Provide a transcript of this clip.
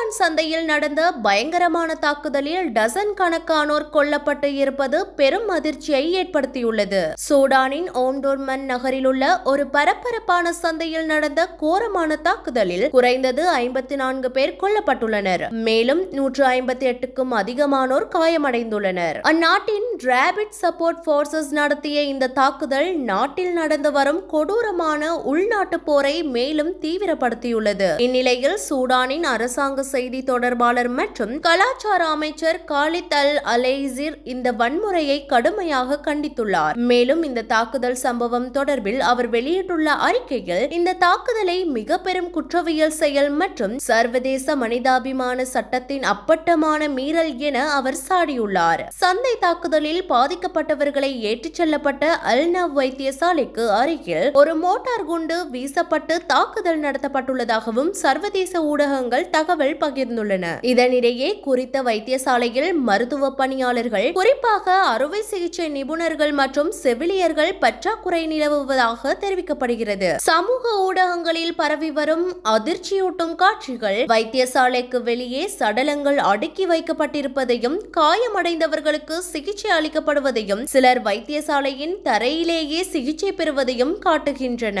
Sudan சந்தையில் நடந்த பயங்கரமான தாக்குதலில் டசன் கணக்கானோர் கொல்லப்பட்டு இருப்பது பெரும் அதிர்ச்சியை ஏற்படுத்தியுள்ளது. சூடானின் ஓம்டோர்மன் நகரில் உள்ள ஒரு பரபரப்பான சந்தையில் நடந்த கோரமான தாக்குதலில் குறைந்தது ஐம்பத்தி நான்கு பேர் கொல்லப்பட்டுள்ளனர். மேலும் நூற்று ஐம்பத்தி எட்டுக்கும் அதிகமானோர் காயமடைந்துள்ளனர். அந்நாட்டின் டிராபிட் சப்போர்ட் போர்சஸ் நடத்திய இந்த தாக்குதல் நாட்டில் நடந்து வரும் கொடூரமான உள்நாட்டு போரை மேலும் தீவிரப்படுத்தியுள்ளது. இந்நிலையில் சூடானின் அரசாங்க செய்தி தொடர்பாளர் மற்றும் கலாச்சார அமைச்சர் காலித் அல் அலைசிர் இந்த வன்முறையை கடுமையாக கண்டித்துள்ளார். மேலும் இந்த தாக்குதல் சம்பவம் தொடர்பில் அவர் வெளியிட்டுள்ள அறிக்கையில் இந்த தாக்குதலை மிக பெரும் குற்றவியல் செயல் மற்றும் சர்வதேச மனிதாபிமான சட்டத்தின் அப்பட்டமான மீறல் என அவர் சாடியுள்ளார். சந்தை தாக்குதலில் பாதிக்கப்பட்டவர்களை ஏற்றிச் செல்லப்பட்ட அல்னவ் வைத்தியசாலைக்கு அருகில் ஒரு மோட்டார் குண்டு வீசப்பட்டு தாக்குதல் நடத்தப்பட்டுள்ளதாகவும் சர்வதேச ஊடகங்கள் தகவல் பகிர்ந்துள்ளன. இதனிடையே குறித்த வைத்தியசாலையில் மருத்துவ பணியாளர்கள் குறிப்பாக அறுவை சிகிச்சை நிபுணர்கள் மற்றும் செவிலியர்கள் பற்றாக்குறை நிலவுவதாக தெரிவிக்கப்படுகிறது. சமூக ஊடகங்களில் பரவி வரும் அதிர்ச்சியூட்டும் காட்சிகள் வைத்தியசாலைக்கு வெளியே சடலங்கள் அடுக்கி வைக்கப்பட்டிருப்பதையும் காயமடைந்தவர்களுக்கு சிகிச்சை அளிக்கப்படுவதையும் சிலர் வைத்தியசாலையின் தரையிலேயே சிகிச்சை பெறுவதையும் காட்டுகின்றன.